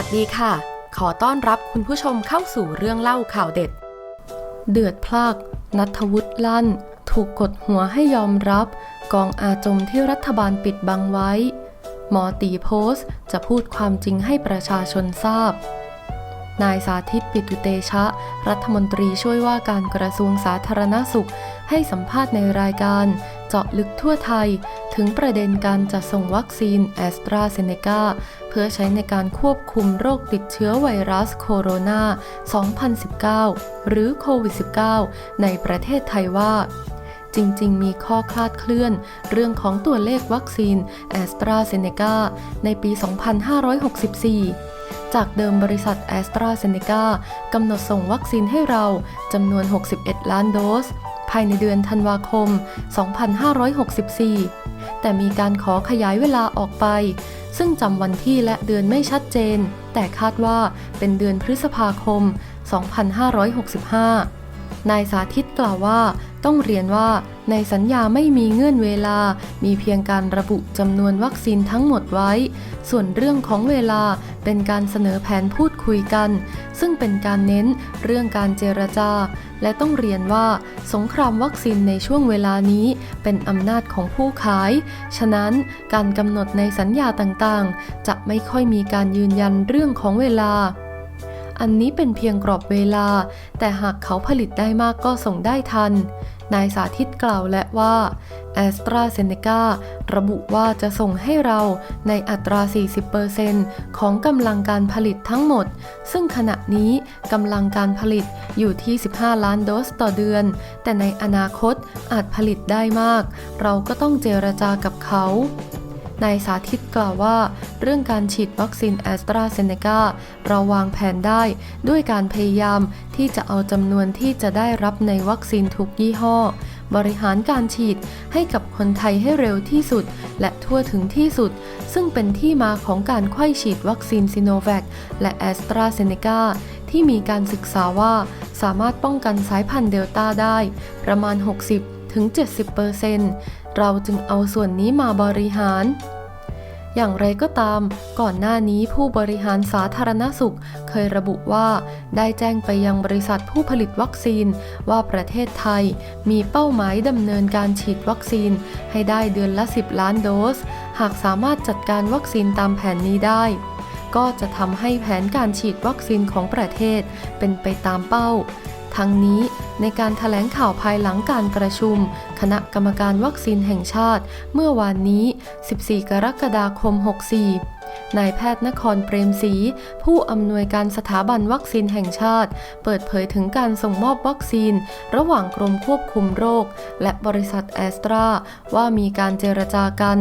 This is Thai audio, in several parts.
วัสดีค่ะ ขอต้อนรับคุณผู้ชมเข้าสู่เรื่องเล่าข่าวเด็ด เดือดพลากนัทวุฒิลั่น ถูกกดหัวให้ยอมรับ กองอาจมที่รัฐบาลปิดบังไว้ หมอตีโพสจะพูดความจริงให้ประชาชนทราบ นายสาธิตปิตุเตชะ รัฐมนตรีช่วยว่าการกระทรวงสาธารณสุข ให้สัมภาษณ์ในรายการ เจาะลึกทั่วไทย ถึงประเด็นการจัดส่งวัคซีนแอสตราเซเนกาเพื่อใช้ในการควบคุมโรคติดเชื้อไวรัสโคโรนา 2019 หรือโควิด -19 ในประเทศไทยว่าจริง ๆ มีข้อคลาดเคลื่อน เรื่องของตัวเลขวัคซีนแอสตราเซเนกาในปี 2564 จากเดิมบริษัทแอสตราเซเนกากำหนดส่งวัคซีนให้เราจำนวน 61 ล้านโดส ภายในเดือนธันวาคม 2564 แต่มีการขอขยายเวลาออกไป ซึ่งจำวันที่และเดือนไม่ชัดเจน แต่คาดว่าเป็นเดือนพฤษภาคม 2565นายสาธิตกล่าวว่า ต้องเรียนว่าในสัญญาไม่มีเงื่อนเวลา มีเพียงการระบุจำนวนวัคซีนทั้งหมดไว้ ส่วนเรื่องของเวลาเป็นการเสนอแผนพูดคุยกัน ซึ่งเป็นการเน้นเรื่องการเจรจา และต้องเรียนว่า สงครามวัคซีนในช่วงเวลานี้เป็นอำนาจของผู้ขาย ฉะนั้นการกำหนดในสัญญาต่างๆ จะไม่ค่อยมีการยืนยันเรื่องของเวลา อันนี้เป็นเพียงกรอบเวลา แต่หากเขาผลิตได้มากก็ส่งได้ทัน นายสาธิตกล่าวและว่าแอสตราเซเนการะบุว่าจะส่งให้เราในอัตรา 40%ของกำลังการผลิตทั้งหมด ซึ่งขณะนี้กำลังการผลิตอยู่ที่ 15 ล้านโดสต่อเดือน แต่ในอนาคตอาจผลิตได้มาก เราก็ต้องเจรจากับเขา นายสาธิตกล่าวว่า เรื่องการฉีดวัคซีนแอสตราเซเนกาเราวางแผนได้ ด้วยการพยายามที่จะเอาจำนวนที่จะได้รับในวัคซีนทุกยี่ห้อ บริหารการฉีดให้กับคนไทยให้เร็วที่สุด และทั่วถึงที่สุด ซึ่งเป็นที่มาของการไข้ฉีดวัคซีนซิโนแวคและแอสตราเซเนกาที่มีการศึกษาว่าสามารถป้องกันสายพันธุ์เดลต้าได้ ประมาณ 60ถึง 70% เราจึงเอาส่วนนี้มาบริหาร อย่างไรก็ตาม ก่อนหน้านี้ผู้บริหารสาธารณสุขเคยระบุว่า ได้แจ้งไปยังบริษัทผู้ผลิตวัคซีน ว่าประเทศไทยมีเป้าหมายดำเนินการฉีดวัคซีน ให้ได้เดือนละ 10 ล้านโดส หากสามารถจัดการวัคซีนตามแผนนี้ได้ก็จะทำให้แผนการฉีดวัคซีนของประเทศเป็นไปตามเป้า ทั้งนี้ในการถแถลงข่าวภายหลังการประชุม คณะกรรมการวัคซีนแห่งชาติ เมื่อวานนี้ 14 กรกฎาคม 64 นายแพทย์นครเปรมศรีผู้อำนวยการสถาบันวัคซีนแห่งชาติ เปิดเผยถึงการส่งมอบวัคซีน ระหว่างกรมควบคุมโรค และบริษัทแอสตราว่ามีการเจรจากัน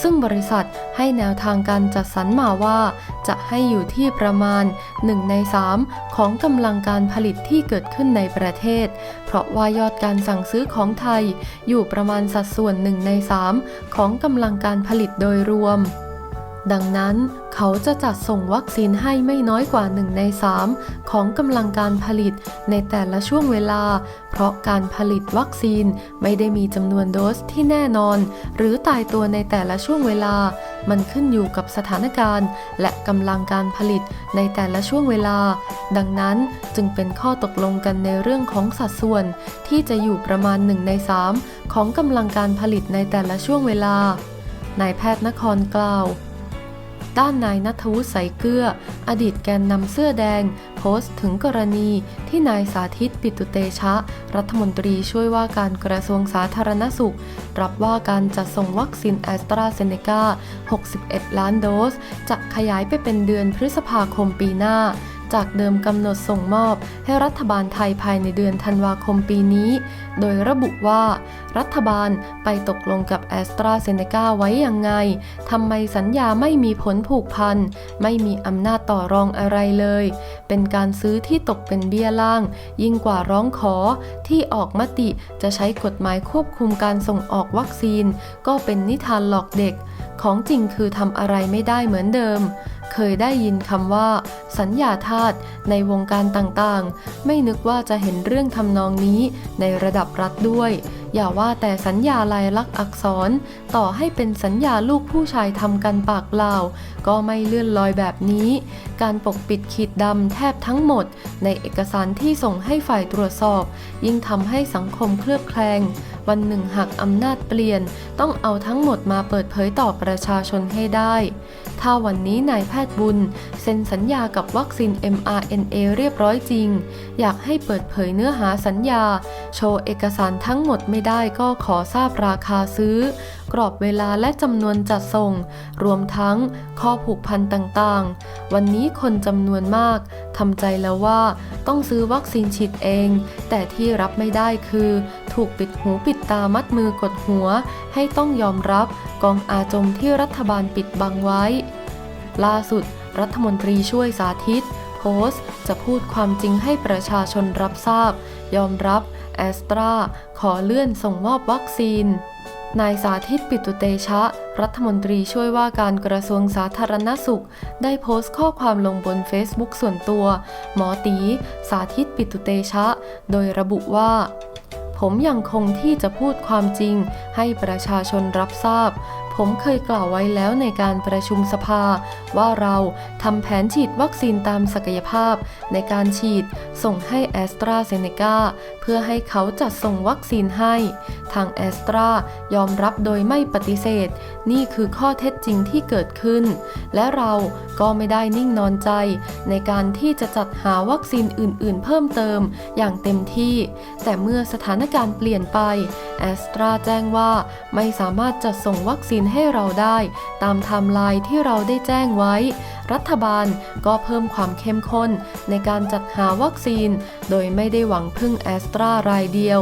ซึ่งบริษัทให้แนวทางการจัดสรรมาว่า จะให้อยู่ที่ประมาณ 1 ใน 3 ของกำลังการผลิตที่เกิดขึ้นในประเทศ เพราะว่ายอดการสั่งซื้อของไทยอยู่ประมาณสัดส่วน 1 ใน 3 ของกำลังการผลิตโดยรวม ดังนั้นเขาจะจัดส่งวัคซีนให้ไม่น้อยกว่า 1 ใน 3 ของกำลังการผลิตในแต่ละช่วงเวลา เพราะการผลิตวัคซีนไม่ได้มีจำนวนโดสที่แน่นอน หรือตายตัวในแต่ละช่วงเวลา มันขึ้นอยู่กับสถานการณ์ และกำลังการผลิตในแต่ละช่วงเวลา ดังนั้นจึงเป็นข้อตกลงกันในเรื่องของสัดส่วน ที่จะอยู่ประมาณ 1 ใน 3 ของกำลังการผลิตในแต่ละช่วงเวลานายแพทย์นครกล่าว ด้านนายนัทวุฒิใสเกลือ อดีตแกนนำเสื้อแดง โพสต์ถึงกรณีที่นายสาธิตปิตุเตชะ รัฐมนตรีช่วยว่าการกระทรวงสาธารณสุข รับว่าการจัดส่งวัคซีนแอสตราเซเนกา 61 ล้านโดส จะขยายไปเป็นเดือนพฤษภาคมปีหน้า จากเดิมกำหนดส่งมอบให้รัฐบาลไทยภายในเดือนธันวาคมปีนี้ โดยระบุว่า รัฐบาลไปตกลงกับแอสตราเซเนกาไว้อยังไงทำไมสัญญาไม่มีผลผูกพัน ไม่มีอำนาจต่อรองอะไรเลย เป็นการซื้อที่ตกเป็นเบี้ยล่าง ยิ่งกว่าร้องขอที่ออกมติจะใช้กฎหมายควบคุมการส่งออกวัคซีน ก็เป็นนิทานหลอกเด็ก ของจริงคือทำอะไรไม่ได้เหมือนเดิม เคยได้ยินคำว่า สัญญาทาสในวงการต่างๆ ไม่นึกว่าจะเห็นเรื่องทำนองนี้ในระดับรัฐด้วย อย่าว่าแต่สัญญาลายลักษณ์อักษร ต่อให้เป็นสัญญาลูกผู้ชายทำกันปากเปล่า ก็ไม่เลื่อนลอยแบบนี้ การปกปิดขีดดำแทบทั้งหมด ในเอกสารที่ส่งให้ฝ่ายตรวจสอบ ยิ่งทำให้สังคมเคลือบแคลง วันหนึ่งหากอำนาจเปลี่ยน ต้องเอาทั้งหมดมาเปิดเผยต่อประชาชนให้ได้ ถ้าวันนี้นายแพทย์บุญ เซ็นสัญญากับวัคซีน mRNA เรียบร้อยจริง อยากให้เปิดเผยเนื้อหาสัญญา โชว์เอกสารทั้งหมดไม่ได้ก็ขอทราบราคาซื้อ กรอบเวลาและจำนวนจัดส่ง รวมทั้งข้อผูกพันต่างๆ วันนี้คนจำนวนมากทำใจแล้วว่าต้องซื้อวัคซีนฉีดเอง แต่ที่รับไม่ได้คือ ถูกปิดหูปิดตามัดมือกดหัว ให้ต้องยอมรับกองอาจมที่รัฐบาลปิดบังไว้ ล่าสุด รัฐมนตรีช่วยสาธิตโพสต์ จะพูดความจริงให้ประชาชนรับทราบ ยอมรับ แอสตราขอเลื่อนส่งมอบวัคซีน นายสาธิตปิตุเตชะ รัฐมนตรีช่วยว่าการกระทรวงสาธารณสุข ได้โพสต์ข้อความลงบน Facebook ส่วนตัว หมอตี สาธิตปิตุเตชะ โดยระบุว่า ผมยังคงที่จะพูดความจริงให้ประชาชนรับทราบผมเคยกล่าวไว้แล้วในการประชุมสภา ว่าเราทำแผนฉีดวัคซีนตามศักยภาพ ในการฉีดส่งให้แอสตราเซเนกาเพื่อให้เขาจัดส่งวัคซีนให้ ทางแอสตรายอมรับโดยไม่ปฏิเสธ นี่คือข้อเท็จจริงที่เกิดขึ้น และเราก็ไม่ได้นิ่งนอนใจ ในการที่จะจัดหาวัคซีนอื่น ๆ เพิ่มเติมอย่างเต็มที่ แต่เมื่อสถานการณ์เปลี่ยนไปแอสตราแจ้งว่าไม่สามารถจัดส่งวัคซีนให้เราได้ ตามไทม์ไลน์ที่เราได้แจ้งไว้ รัฐบาลก็เพิ่มความเข้มข้น ในการจัดหาวัคซีน โดยไม่ได้หวังพึ่งแอสตรารายเดียว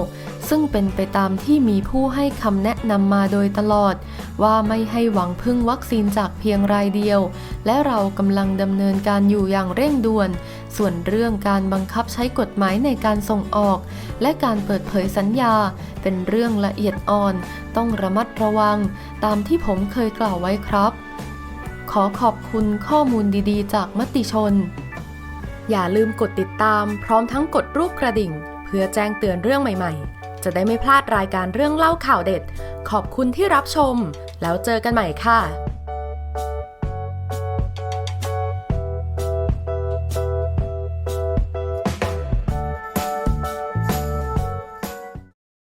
ซึ่งเป็นไปตามที่มีผู้ให้คำแนะนำมาโดยตลอด ว่าไม่ให้หวังพึ่งวัคซีนจากเพียงรายเดียว และเรากำลังดำเนินการอยู่อย่างเร่งด่วน ส่วนเรื่องการบังคับใช้กฎหมายในการส่งออก และการเปิดเผยสัญญา เป็นเรื่องละเอียดอ่อน ต้องระมัดระวัง ตามที่ผมเคยกล่าวไว้ครับ ขอขอบคุณข้อมูลดีๆ จากมติชน อย่าลืมกดติดตาม พร้อมทั้งกดรูปกระดิ่ง เพื่อแจ้งเตือนเรื่องใหม่ๆ จะได้ไม่พลาดรายการเรื่องเล่าข่าวเด็ด ขอบคุณที่รับชม แล้วเจอกันใหม่ค่ะ